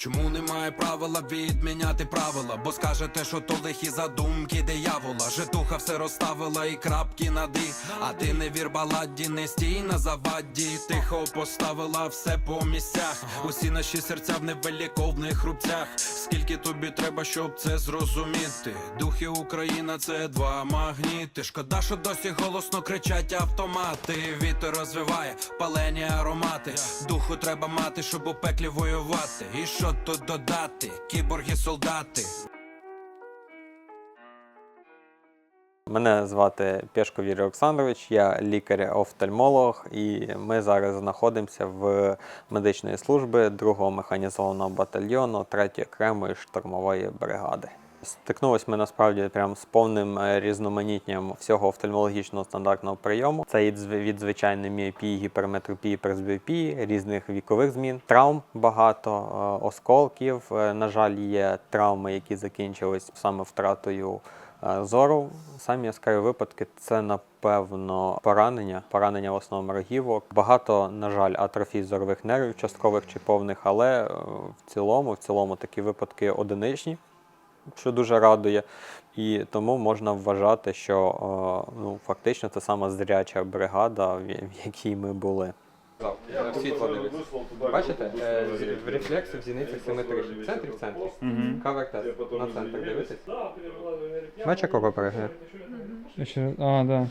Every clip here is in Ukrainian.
Чому немає правила відміняти правила? Бо скажете, що то лихі задумки диявола. Житуха все розставила і крапки нади. А ти не вір баладі, не стій на заваді. Тихо поставила все по місцях. Усі наші серця в невеликовних рубцях. Скільки тобі треба, щоб це зрозуміти? Духи Україна це два магніти. Шкода, що досі голосно кричать автомати. Вітер розвиває палені аромати. Духу треба мати, щоб у пеклі воювати. І що тут додати? Кіборги солдати. Мене звати Пєшко Юрій Олександрович, я лікар-офтальмолог, і ми зараз знаходимося в медичної служби 2-го механізованого батальйону 3-ї окремої штурмової бригади. Стикнулися ми насправді прям з повним різноманіттям всього офтальмологічного стандартного прийому. Це і від звичайної міопії, гіперметропії, пресбіопії, різних вікових змін, травм багато, е, осколків. Е, На жаль, є травми, які закінчились саме втратою зору. Самі яскраві випадки це напевно поранення, поранення в основному рогівок. Багато, на жаль, атрофій зорових нервів, часткових чи повних, але е, в цілому, в цілому такі випадки одиничні що дуже радує. І тому можна вважати, що е, ну, фактично це сама зряча бригада, в в якій ми були. Світло дивиться. Бачите, в рефлексі в зіницях симетричні. В центрі в центрі. Кавер тест. На центр дивитесь. Бачите, кого перегляд? Еще, а, да,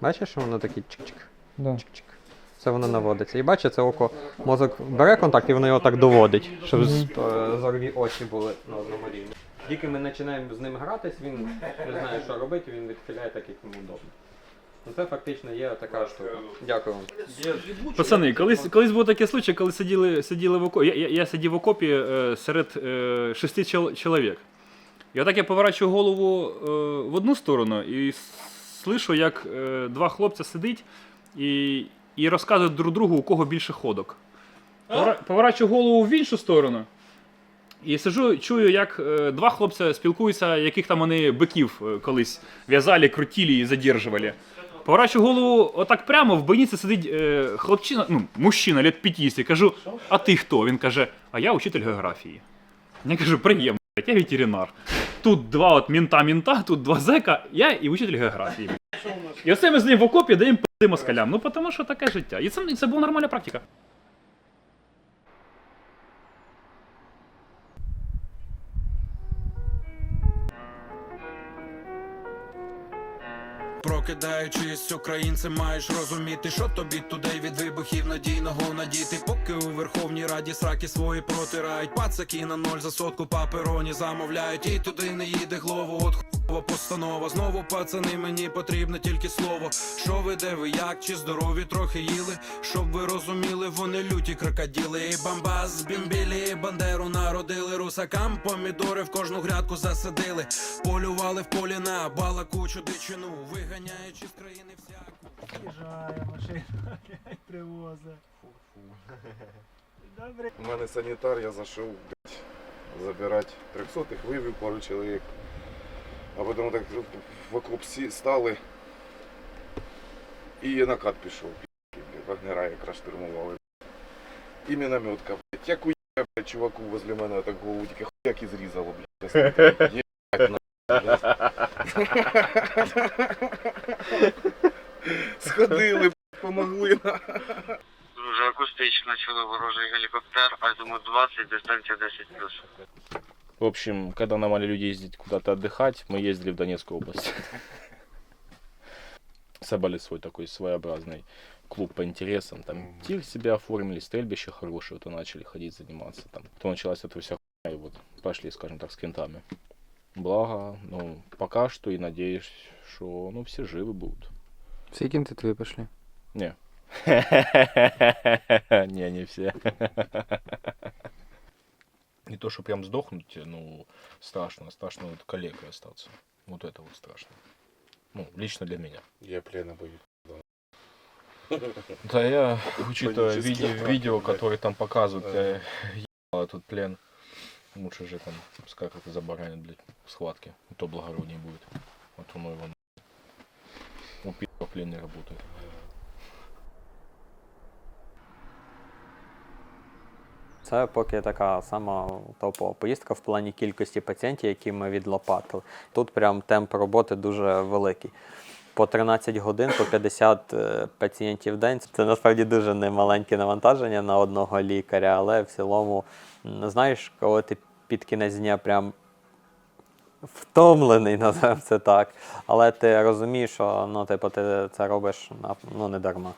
Бачиш, що воно таке чик-чик. да. чик-чик. Це воно наводиться. І бачите, це око мозок бере контакт і воно його так доводить, щоб з- е, зорові очі були на одному рівні. Тільки ми починаємо з ним гратись, він не знає, що робити, він відхиляє так, як йому удобно. Ну це фактично є така штука. Дякую вам. Пацани, колись, колись був такий случай, коли сиділи, сиділи в окопі. Я, я, я сидів в окопі е, серед е, шести чол- чоловік. І отак я поворачую голову е, в одну сторону і слышу, як е, два хлопця сидить і, і розказують друг другу, у кого більше ходок. Повора- Поворачую голову в іншу сторону. І сижу, чую, як е, два хлопця спілкуються, яких там вони биків е, колись в'язали, крутили і задержували. Поворачую голову отак прямо, в больниці сидить е, хлопчина, ну, мужчина лет 50. Кажу, а ти хто? Він каже, а я учитель географії. Я кажу, приємно, я ветеринар. Тут два от мінта-мінта, тут два зека, я і учитель географії. І оце ми з ним в окопі даємо пизди москалям. Ну, тому що таке життя. І це, це була нормальна практика. Прокидаючись, українцем маєш розуміти, що тобі туди від вибухів надійного надіти. Поки у Верховній Раді сраки свої протирають. Пацаки на ноль за сотку папероні замовляють. І туди не їде голову, от постанова. Знову пацани, мені потрібне тільки слово. Що ви де ви як, чи здорові трохи їли? Щоб ви розуміли, вони люті крокоділи. І бамбас, бімбілі, і бандеру народили. Русакам помідори в кожну грядку засадили. Полювали в полі на балакучу дичину, виганяючи з країни всяку. Приїжджає машина, привозить. Добре. У мене санітар, я зайшов блядь, забирати 300-х, вивів пару чоловік. А потім так в окоп сі- стали і накат пішов. Вагнера якраз штурмували. І мінометка, блядь. Як ує, блядь, чуваку возле мене так голову тільки хуяк і зрізало, блядь. Єбать, на. Сходили, блядь, помогли. Дуже акустично чули ворожий гелікоптер, азимут 20, дистанція 10+. В общем, когда нам мали люди ездить куда-то отдыхать, мы ездили в Донецкую область. Собрали свой такой своеобразный клуб по интересам. Там тир себе оформили, стрельбище хорошее, вот и начали ходить заниматься. Там. Потом началась эта вся хуйня, и вот пошли, скажем так, с кентами. Благо, ну, пока что и надеюсь, что ну, все живы будут. Всі кінти твої пішли. Не. Не, не все. Не то, что прям сдохнуть, ну, страшно. Страшно вот калекой остаться. Вот это вот страшно. Ну, лично для меня. Я плена боюсь. Да я, учитывая видео, видео которые там показывают, Да. э, ебало тут плен. Лучше же там, пускай как-то забаранят, блядь, схватки. То благороднее будет. Вот оно его У пи***ов плен не работает. Це поки така сама топова поїздка в плані кількості пацієнтів, які ми відлопатили. Тут прям темп роботи дуже великий. По 13 годин, по 50 е, пацієнтів в день. Це насправді дуже немаленьке навантаження на одного лікаря, але в цілому, знаєш, коли ти під кінець дня прям втомлений, називаємо це так. Але ти розумієш, що ну, типу, ти це робиш ну, не дарма.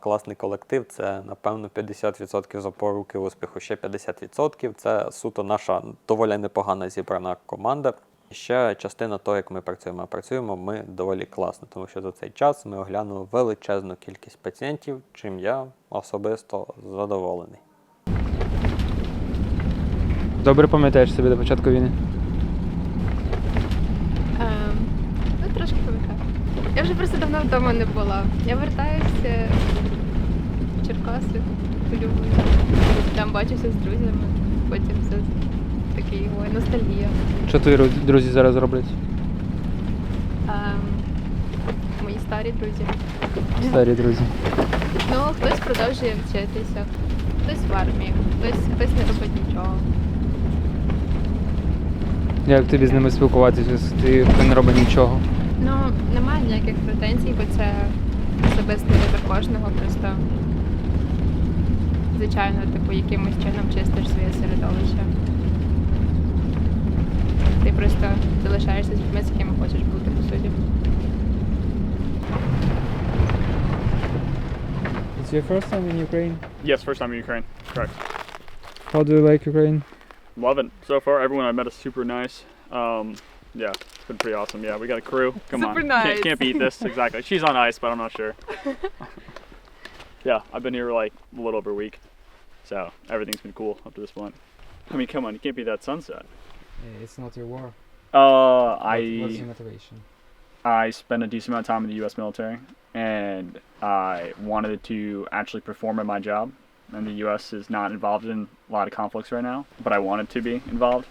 Класний колектив це, напевно, 50% запоруки успіху. Ще 50% це суто наша доволі непогана зібрана команда. Ще частина того, як ми працюємо. Працюємо ми доволі класно, тому що за цей час ми оглянули величезну кількість пацієнтів, чим я особисто задоволений. Добре пам'ятаєш себе до початку війни? Ем, ну, трошки пам'ятаю. Я вже просто давно вдома не була. Я вертаюся Черкаси, полюбую. Там бачуся з друзями. Потім це такий ой, ностальгія. Що твої друзі зараз роблять? Ем, мої старі друзі. Старі друзі. Ну, хтось продовжує вчитися, хтось в армії, хтось, хтось не робить нічого. Як тобі з ними спілкуватися? Ти, ти не робиш нічого. Ну, немає ніяких претензій, бо це особисто вибір кожного. Просто, звичайно, типу, якимось чином чистиш своє середовище. Ти просто залишаєшся з людьми, з якими хочеш бути, по суті. It's your first time in Ukraine? Yes, first time in Ukraine. Correct. How do you like Ukraine? Love it. So far, everyone I met is super nice. Um, yeah, it's been pretty awesome. Yeah, we got a crew. Come Super on. nice. Can't, can't beat this. Exactly. She's on ice, but I'm not sure. yeah, I've been here like a little over a week. So everything's been cool up to this point. I mean, come on, you can't be that sunset. It's not your war. Uh, I motivation? I spent a decent amount of time in the U.S. military, and I wanted to actually perform at my job. And the U.S. is not involved in a lot of conflicts right now, but I wanted to be involved.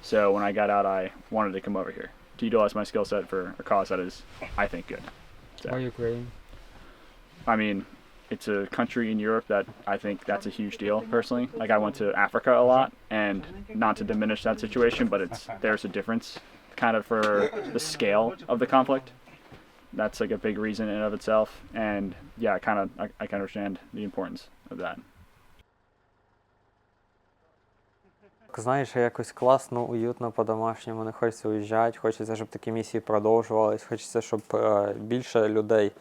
So when I got out, I wanted to come over here to utilize my skill set for a cause that is, I think, good. So, Ukraine? I mean, it's a country in Europe that I think that's a huge deal personally. Like I went to Africa a lot, and not to diminish that situation, but it's there's a difference, kind of for the scale of the conflict. That's like a big reason in of itself, and yeah, I kind of I, I can understand the importance of that. Знаєш, якось класно, уютно по-домашньому, не хочеться уїжджати, хочеться, щоб такі місії продовжувались, хочеться, щоб е, більше людей е,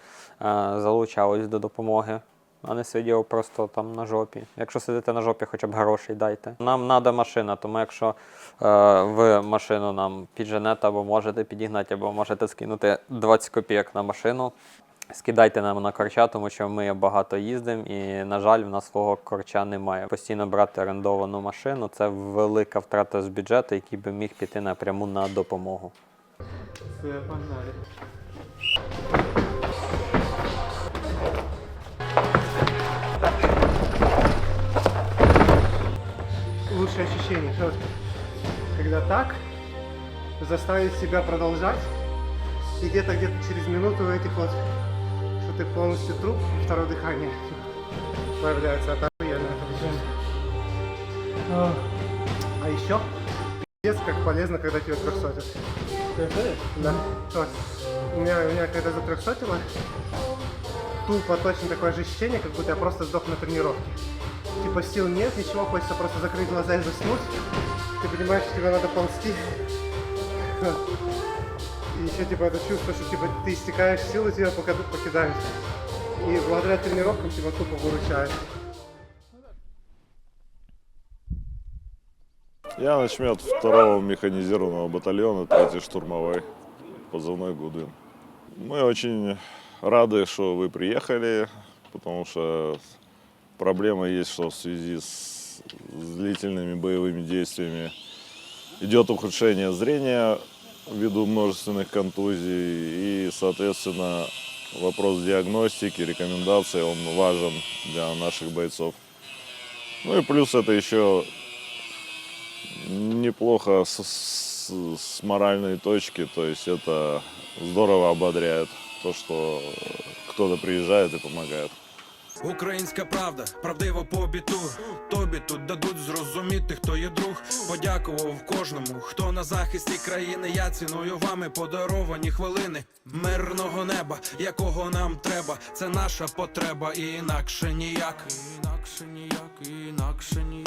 залучалось до допомоги, а не сидів просто там на жопі. Якщо сидите на жопі, хоча б грошей дайте. Нам треба машина, тому якщо е, ви машину нам підженете, або можете підігнати, або можете скинути 20 копійок на машину. Скидайте нам на корча, тому що ми багато їздимо і, на жаль, в нас свого корча немає. Постійно брати орендовану машину це велика втрата з бюджету, який би міг піти напряму на допомогу. Все, погнали. Лучшее ощущение, что когда так, заставить себя продолжать, и где-то где-то через минуту этих вот, ты полностью труп, второе дыхание появляется, охуенно, это вообще. А а еще, пиздец, как полезно, когда тебя трехсотят. Да. Вот. У меня, у меня когда затрехсотило, тупо точно такое же ощущение, как будто я просто сдох на тренировке. Типа сил нет, ничего, хочется просто закрыть глаза и заснуть. Ты понимаешь, что тебе надо ползти. Еще типа это чувство, что типа ты истекаешь силы, тебя покидают. И благодаря тренировкам тебя тупо выручает. Я начмет второго механизированного батальона 3 штурмовой, позывной Гудвин. Мы очень рады, что вы приехали, потому что проблема есть, что в связи с длительными боевыми действиями идет ухудшение зрения ввиду множественных контузий и, соответственно, вопрос диагностики, рекомендаций, он важен для наших бойцов. Ну и плюс это еще неплохо с, с- с моральной точки, то есть это здорово ободряет то, что кто-то приезжает и помогает. Українська правда, правдиво по біту. Тобі тут дадуть зрозуміти, хто є друг. Подякував кожному, хто на захисті країни. Я ціную вами подаровані хвилини мирного неба, якого нам треба. Це наша потреба, і інакше ніяк. Інакше ніяк.